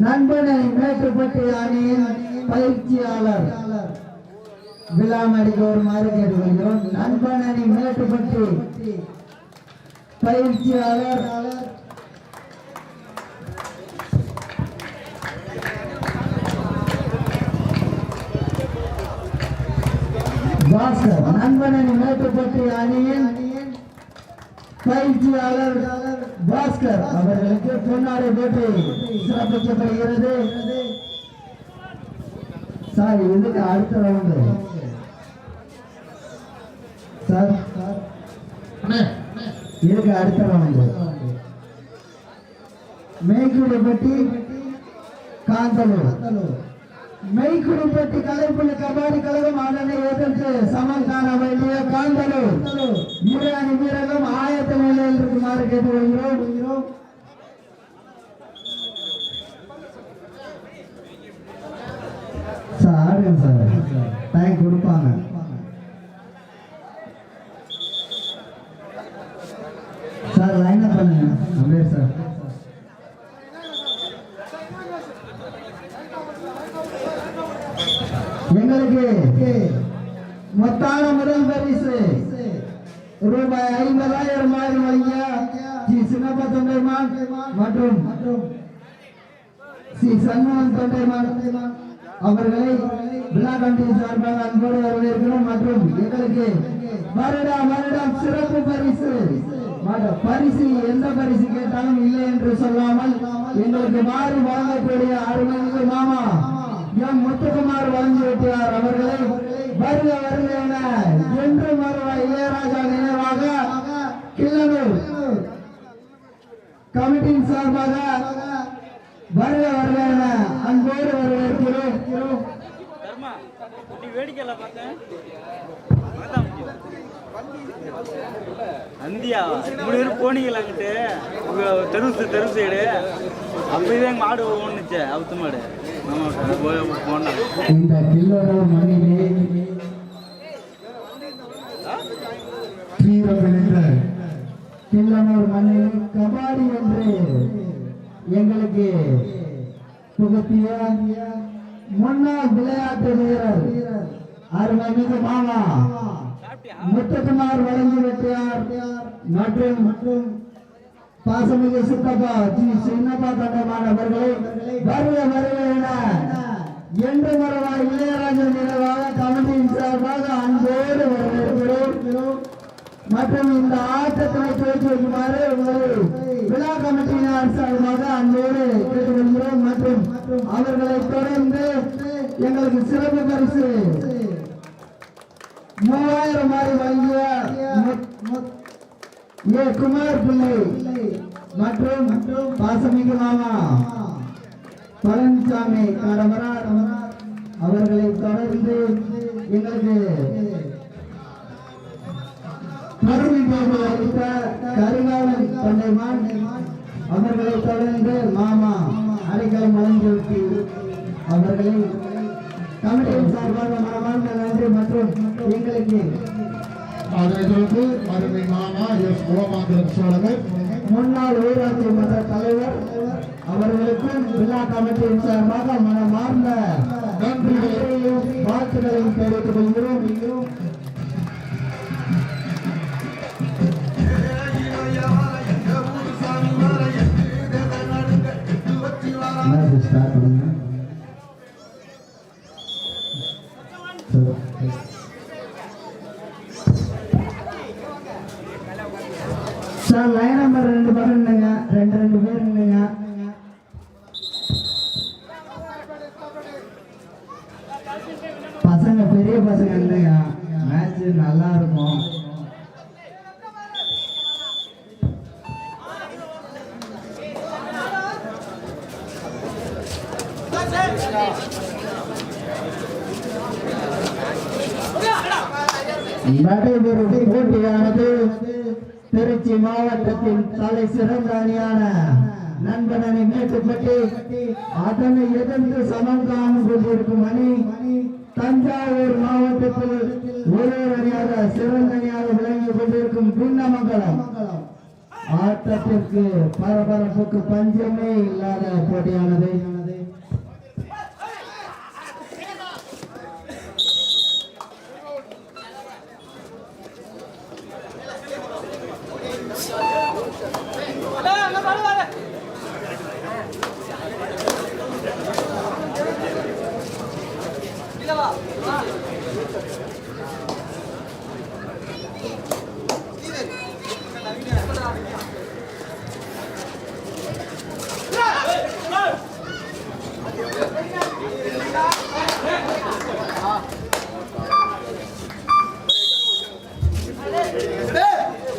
நண்பனை மேட்டுப்பட்டு அணியின் பயிற்சியாளர் விழாமடிக்கு ஒரு மாறு கேட்டுக்கொள்கிறோம் நண்பன் அணி மேட்டுப்பட்டு பயிற்சியாளர் பாஸ்கர் நண்பன் மேட்டுப்பட்டி அணியின் பயிற்சியாளர் பாஸ்கர் அவர்களுக்கு பொன்னாடை போட்டு சிறப்பிக்கப்படுகிறது. சார் இதுக்கு அடுத்த ரவுண்டு சார் இதுக்கு அடுத்த ரவுண்டு மேய்க்குடிப்பட்டி காந்தலூர். மெய்க்குடிப்பட்டி கலைப்புள்ள கபாடி கழகம் ஆடனை எதிர்த்து சமம் காண வேண்டிய காந்தலூர் இரு வீரகம் ஆயத்த நிலையில் இருக்குமாறு கேட்டுக்கொள்கிறோம். சார். ஆடுங்க சார் டைம் கொடுப்பாங்க சார் லைன் அப் பண்ணுங்க அப்படியே சார் எங்களுக்கு மொத்தான முதல் பரிசு ரூபாய் ஐம்பதாயிரம் ஆயிரம் ஐயா ஸ்ரீ சின்னப்ப தொண்டைமான் மற்றும் ஸ்ரீ சண்முகன் தொண்டைமான் அவர்களை விழா கமிட்டி சார்பாக அன்போடு வரவேற்கிறோம் மற்றும் எங்களுக்கு வருடம் வருடம் சிறப்பு பரிசு. பரிசு எந்த பரிசு கேட்டாலும் இல்லை என்று சொல்லாமல் எங்களுக்கு மாறி வாங்கக்கூடிய அருமைமிகு மாமா எம் முத்துக்குமார் வழங்கிவிட்டார் அவர்களை வருக வருக என என்று மறுவ இளையராஜா நினைவாக கிள்ளனூர் கமிட்டியின் சார்பாக வருக வருக என அன்போடு வரவேற்கிறோம். வேடிக்கையில பார்த்தேன் அந்தியா மூணு பேரும் போனீங்களா அங்கிட்டு? உங்க தெரு தெரு சைடு அப்பதான் மாடு ஒண்ணுச்சு அவுத்து மாடு. இந்த கில்லோட மண்ணிலே வீரம் விளைந்த கில்லனூர் மண்ணில் கபாடி என்று எங்களுக்கு புகுத்திய முன்னாள் விளையாட்டு வீரர் அருமைமிகு மாமா முத்துக்குமார் வழங்கி வெட்டியார் மற்றும் மற்றும் பாசமிகு சித்தப்பா ஜி. சின்னப்பா தண்டமான அவர்களே வருக வருக என என்று மரவா இளையராஜன் நினைவாக கமிட்டியின் சார்பாக அன்போடு வரவேற்கிறோம். மற்றும் இந்த ஆட்டத்தினை துவக்கி வைக்குமாறு உங்களை விழா கமிட்டியினர் சார்பாக அன்போடு கேட்டுக்கொள்கிறோம். மற்றும் அவர்களை தொடர்ந்து எங்களுக்கு சிறப்பு பரிசு மூவாயிரம் மாதிரி வழங்கிய ஏ குமார் பிள்ளை. மற்றும் மற்றும் பாசமிகு மாமா பழனிசாமி காரமரார் அவர்களை தொடர்ந்து எங்களுக்கு கருவி போது அளித்த கரிகாலன் தொண்டைமான் அவர்களை தொடர்ந்து மாமா அடைக்கலம் வழங்கிவிட்டு அவர்களை கமிட்டியின் சார்பாக மனமார்ந்த நன்றி மற்றும் எங்களுக்கு அதனைத் தொடர்ந்து அருமை மாமா எஸ் குலமாந்திரன் சோழவர் முன்னாள் ஊராட்சி மன்ற தலைவர் அவர்களுக்கும் விழா கமிட்டியின் சார்பாக மனமார்ந்த நன்றிகளையும் வாழ்த்துக்களையும் தெரிவித்துக் கொள்கிறோம். ஸ்டார்ட் பண்ணுங்க? நடைபெறும் போட்டியானது திருச்சி மாவட்டத்தின் தலை சிறந்த அணியான நண்பனனை மேட்டுப்பட்டு. அதனை எதிர்த்து சமம் காணும் கொண்டிருக்கும் அணி தஞ்சாவூர் மாவட்டத்தில் ஒரே அணியாக சிறந்த அணியாக விளங்கி கொண்டிருக்கும் குன்னமங்கலம் ஆட்டத்திற்கு பரபரப்புக்கு பஞ்சமே இல்லாத போட்டியானது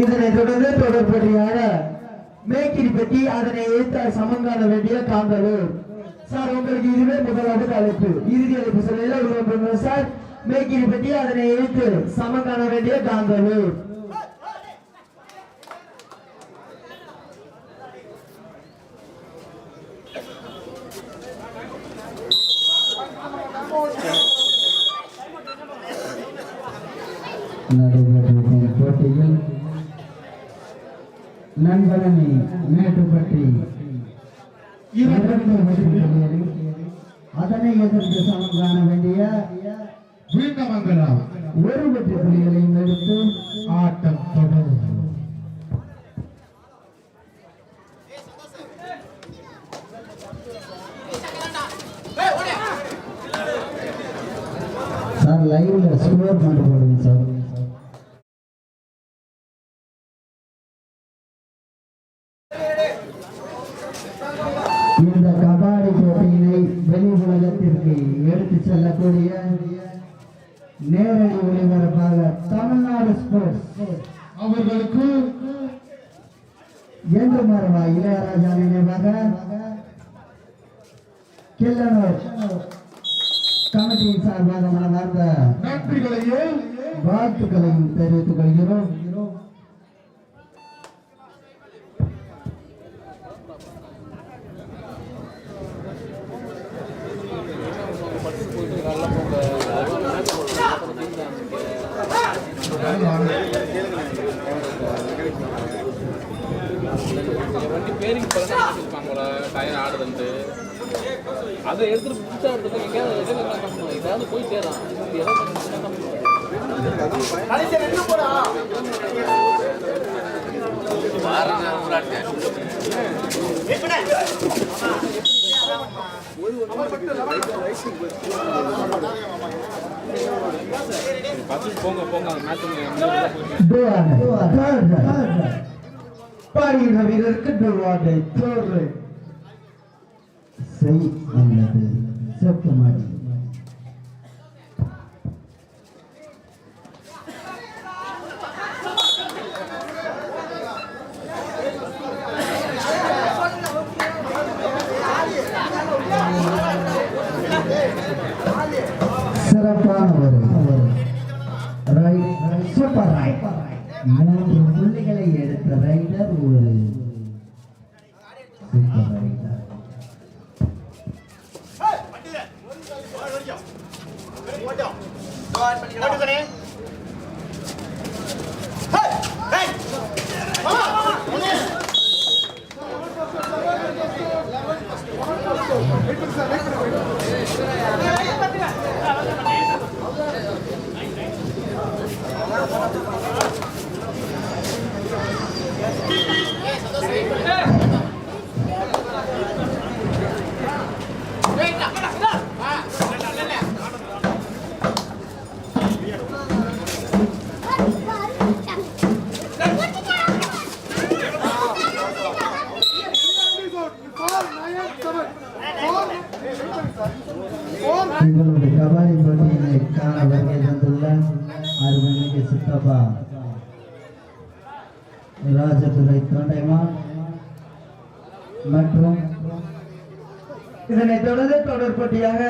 இதனை தொடர்ந்து தொடர்படியாக மேக்கிரி பற்றி அதனை ஏற்ற சமங்காண வேண்டிய காந்தலூர் சார் உங்களுக்கு இதுவே முதலாவது அழைப்பு இறுதி அழைப்பு சொல்லல உருவம் சார் மேக்கிரி பற்றி அதனை ஏற்று சமங்காண வேண்டிய காந்தலூர் நடைபெற்றிருக்கும் போட்டியில் நண்பரணி மேட்டுப்பட்டி இரண்டு வெற்றிகளில் அதனை எதிர்த்து சமம் காண வேண்டிய செல்லக்கூடிய நேரடி ஒளிபரப்பாக தமிழ்நாடு ஸ்போர்ட்ஸ் அவர்களுக்கு என்று மரபா? இளையராஜா நினைவாக கிள்ளனூர். கமிட்டியின் சார்பாக மனமார்ந்த நன்றிகளையும் வாழ்த்துக்களையும் தெரிவித்துக் கொள்கிறோம். டயர் ஆடுதுன்ட்டு அதை எடுத்துட்டு புதுசா இருக்கிறது எங்கேயாவது என்ன பண்ணணும் ஏதாவது போய் சேரும் பார்த்துட்டு போங்க போங்க மேட்ச் பாடுகின்ற வீரருக்கு டோல்வாடை தோறு. செய் அல்லது செப்பமாடி சிறப்பான ஒரு ரைட். Super right. மூன்று புள்ளிகளை எடுத்த ரைடர் ஒரு ராஜதுரை தொண்டைமான் மற்றும் இதனை தொடர்ந்து தொடர் போட்டியாக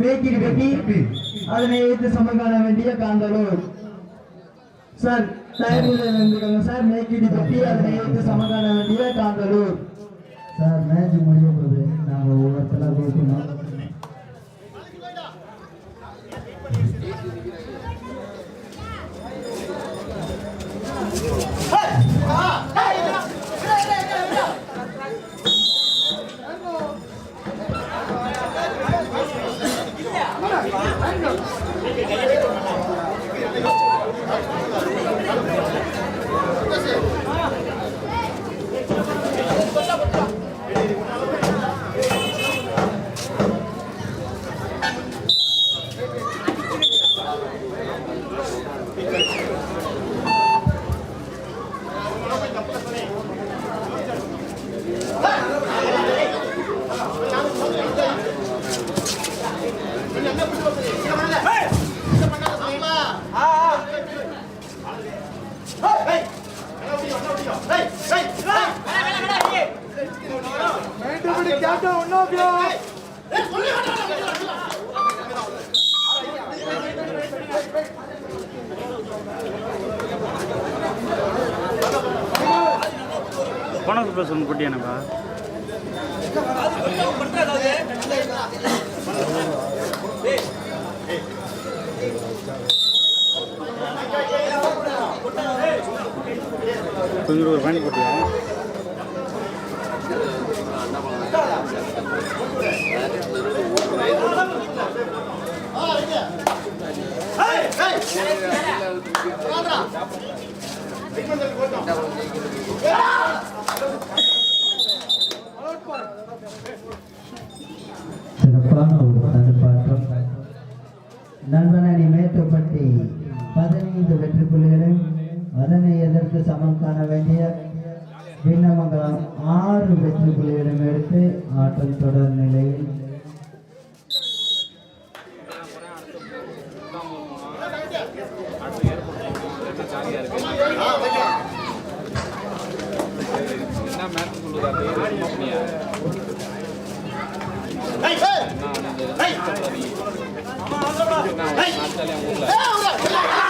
மேக்கிரி கட்டி அதனை வைத்து சமகாண வேண்டிய காந்தலூர். சார் தயவுல இருந்துக்கோங்க சார் மேக்கிடி கட்டி அதனை வைத்து சமகாண வேண்டிய காந்தலூர். சார் மேட்ச் முடிய போகுது. நாங்கள் ஒவ்வொருத்தலாம் கொடுக்கணும் Hey! போனஸ் ப்ளஸ் ஒன்று குட்டியானப்பா கொஞ்சம் ஒரு பானி குட்டியா சிறப்பான ஒரு தடுப்பாற்றம் நண்பனி மேட்டுப்பட்டி பதினைந்து வெற்றி புள்ளிகளும் அதனை எதற்கு சமம் காண வேண்டிய பின்னமங்கலம் ஆறு வெற்றி புள்ளிகளும் எடுத்து ஆட்டம் தொடர் நிலையில் না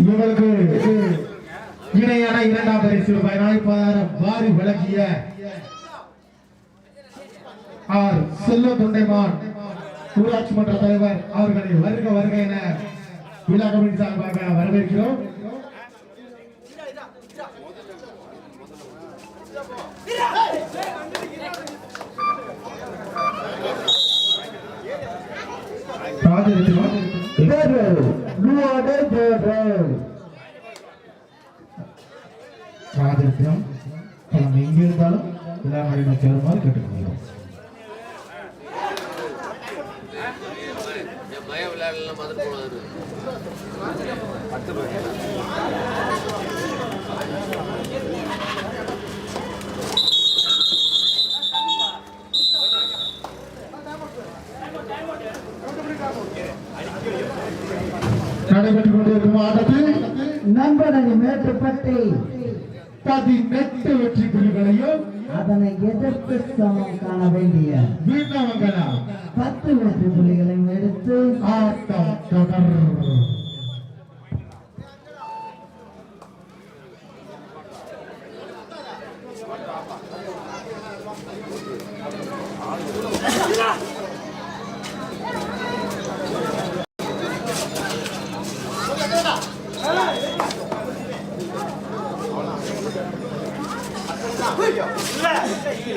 இவங்களுக்கு இணையான இரண்டாம் பரிசு ரூபாய் நாற்பதாயிரம் வாரி வழங்கிய ஆர் செல்வ தொண்டைமான் ஊராட்சி மன்ற தலைவர் அவர்களை வருக வருக என விழா கமிட்டி சார்பாக வரவேற்கிறோம். ராஜரத்னம் Pedro, எங்கே இருந்தாலும் விழா மழையின சேருமாறு கேட்டுக்கொள்கிறோம் பய நடைபெற்றுக் கொண்டிருக்கும் ஆட்டத்தில் நண்பனி மேட்டுப்பட்டி பதினெட்டு வெற்றி புள்ளிகளையும் அதனை எதிர்த்து சமம் காண வேண்டிய பத்து வெற்றி புள்ளிகளையும் எடுத்து ஆட்டம் தொடர்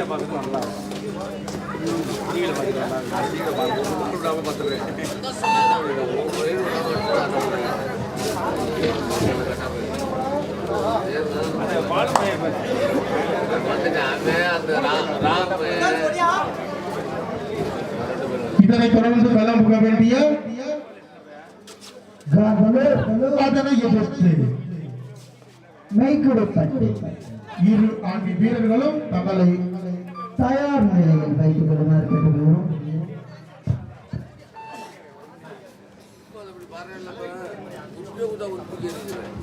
வந்துட்டு அவன் அந்த ராம் ராம் இதனைத் தொடர்ந்து களம் புக வேண்டிய எதிர்த்து மெய்குடிப்பட்டு இரு ஆண்டி வீரர்களும் தங்களை தயார் நிலையில் வைத்துக் கொள்ளுமாறு கேட்டுக்கொள்கிறோம் ரெண்டு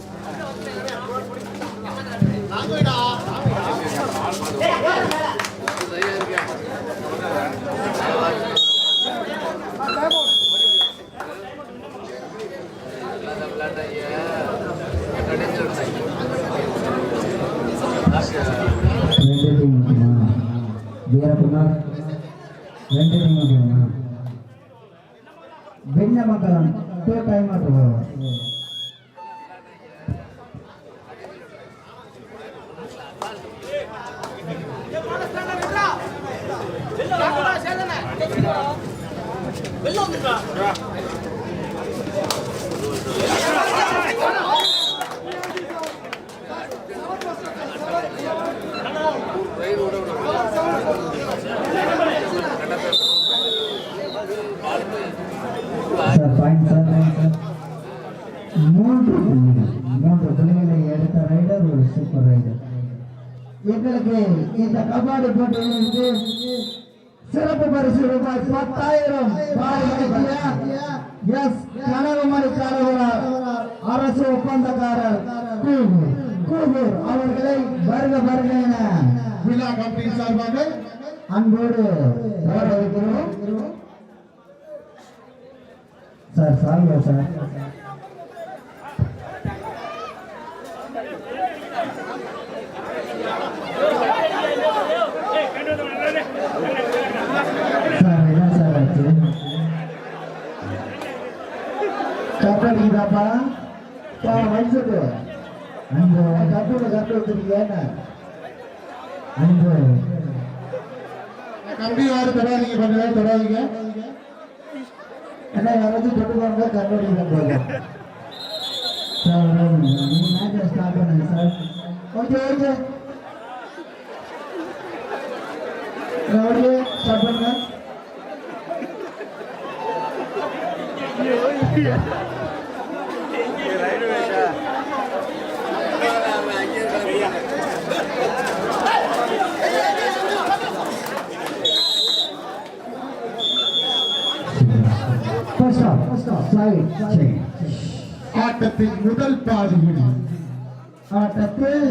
மூன்று புள்ளிகள் மூன்று புள்ளிகளை எடுத்த ரைடர் ஒரு சூப்பர் ரைடர் எங்களுக்கு இந்த கபாடி போட்டியிலிருந்து சிறப்பு பரிசு ரூபாய் பத்தாயிரம் எஸ் கனகமணி கலவரார் அரசு ஒப்பந்தக்காரர். கூகூர் அவர்களை வருக வருக என. விழா கமிட்டியின் சார்பாக அன்போடு வரவேற்கிறோம். சார் சார் சார் என்ன சார் ஆச்சு பாப்பா பா அந்த கட்டோட கட்டு வச்சிருக்கீங்க அந்த கம்பி யாரு? தொடாதீங்க. கொஞ்ச நேரம் தொடாதீங்க. என்ன யாராவது தொட்டு போங்க கண்டுபிடிக்க போங்க சார் மேட்ச் ஸ்டார்ட் பண்ணுங்க sir. Okay okay. Okay start பண்ணுங்க. ஆட்டத்தின் முதல் பாதியில். ஆட்டத்தில்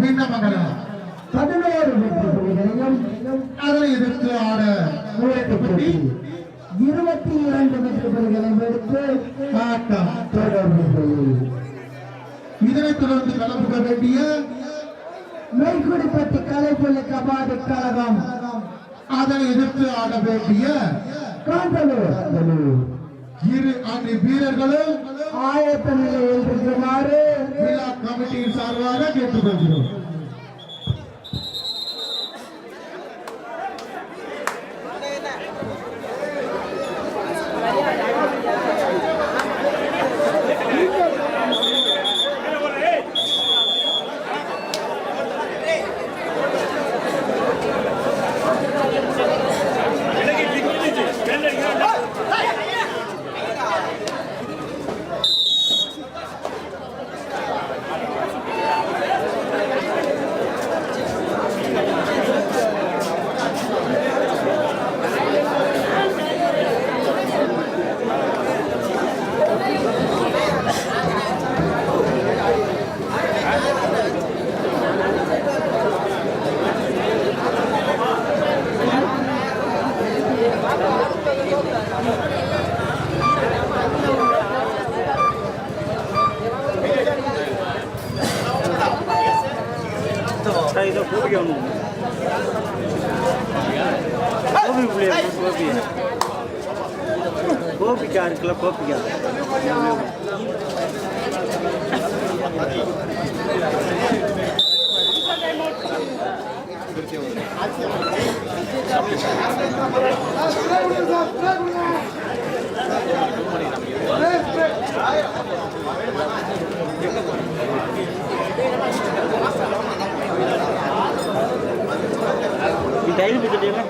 வீணமங்கலம் பதினோரு அதனை எதிர்த்து ஆட இருபத்தி இரண்டு எடுத்து ஆட்டம் தொடர்கிறது இதனைத் தொடர்ந்து களம்புக வேண்டிய மெய்குடிப்பட்டி கலைப்புள்ளி கபாடி கழகம். அதனை எதிர்த்து ஆட வேண்டிய காந்தலூர் அணி வீரர்களும் ஆயத்த நிலையில் இருக்குமாறு விழா கமிட்டியின் சார்பாக கேட்டுக்கொள்கிறோம்.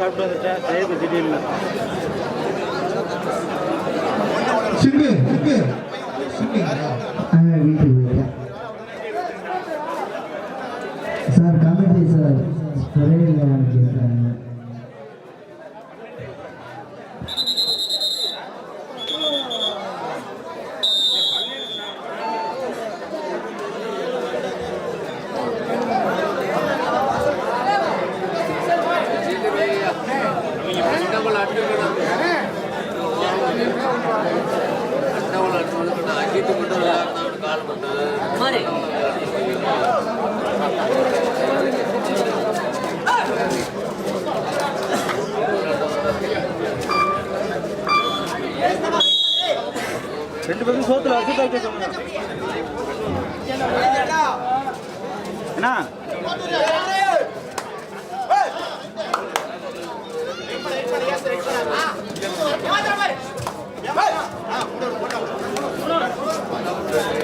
சாப்பிட்டு வந்துட்டேன். தயிர் பச்சடி இல்லை விளையாடுனா ரெண்டு பேரும் சோத்துல வச்சு என்ன Yeah.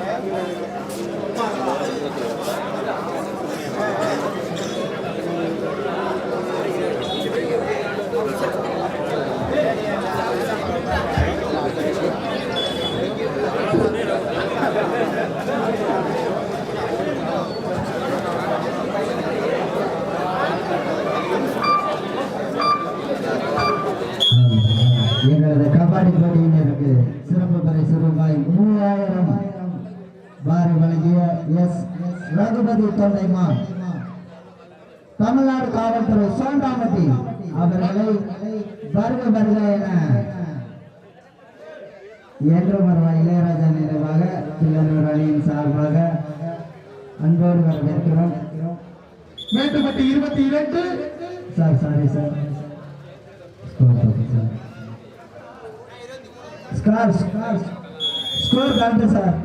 தெரியுமா? தமிழ்நாடு காவல்துறை சோண்டாமட்டி அவர்களை வருக வருக என. என்று வருவாய் இளையராஜா நிறைவாக பிள்ளர் அணியின் சார்பாக அன்போடு வரவேற்கிறோம் மேட்டுப்பட்டி இருபத்தி இரண்டு. Sir sorry sir score sir score score score கண்டு சார்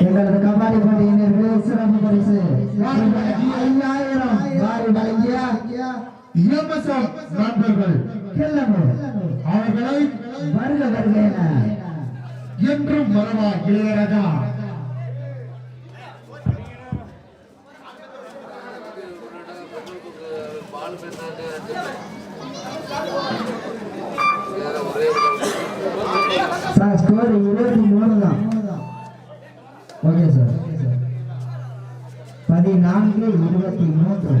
எங்களது கபாடி போட்டியினருக்கு சிறப்பு பரிசு ஐயாயிரம் பாரி வழங்கிய எம்எஸ்எம் நண்பர்கள் கிள்ளமு அவர்களை வருக வருக என என்றும் வரவா இளையராஜா பால் பேசுறாங்க ஒரே ஒரு சார் ஸ்கோர் இருபத்தி மூணு தான் ஓகே சார் பதினான்கு இருபத்தி மூன்று